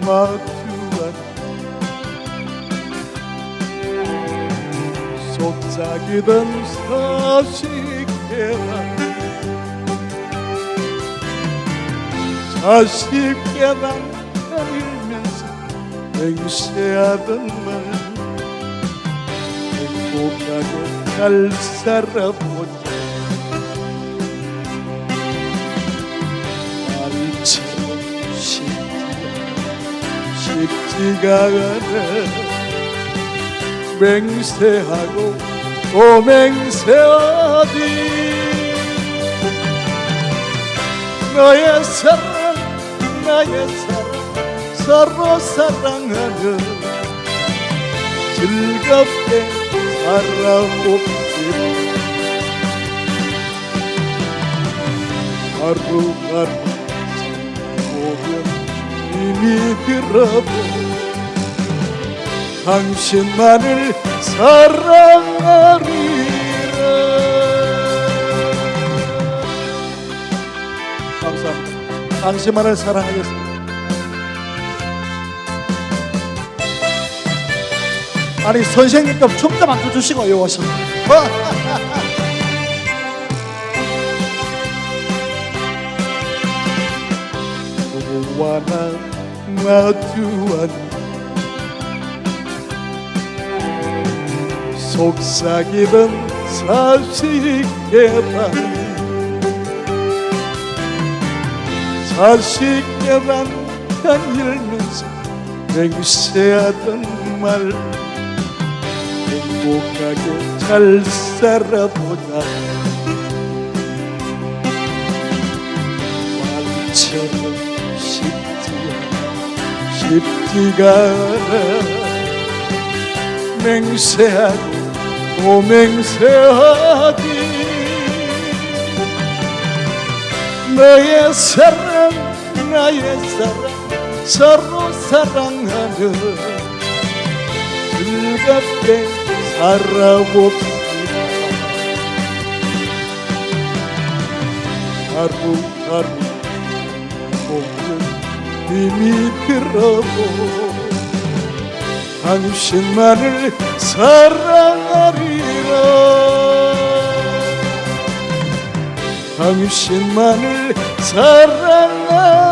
마주한 속삭이던 사실계란 자식계란 다니면서 맹세하던 말 행복하게 잘 살아보자 쉽지가 않아 맹세하고 또 맹세하디? 너의 사랑 나의 사랑 서로 사랑하며 즐겁게 살아봅시다. 하루하루 보면 이미 들어보 당신만을 사랑하리라. 감사합니다. 당신만을 사랑하겠습니다. 아니 선생님도 춤도 만들어주시고 요 오셔 나 마주한 속삭이던 사실 계란 사실 계란 다닐면서 맹세하던 말. 행복하게 잘 살아보자. 말처럼 쉽지가 않아 맹세하고 또 맹세하기. 너의 사랑 나의 사랑 서로 사랑하며 즐겁게 살아봅시다. 하루하루 보면 이미 들어보 당신만을 사랑하리라. 당신만을 사랑하리라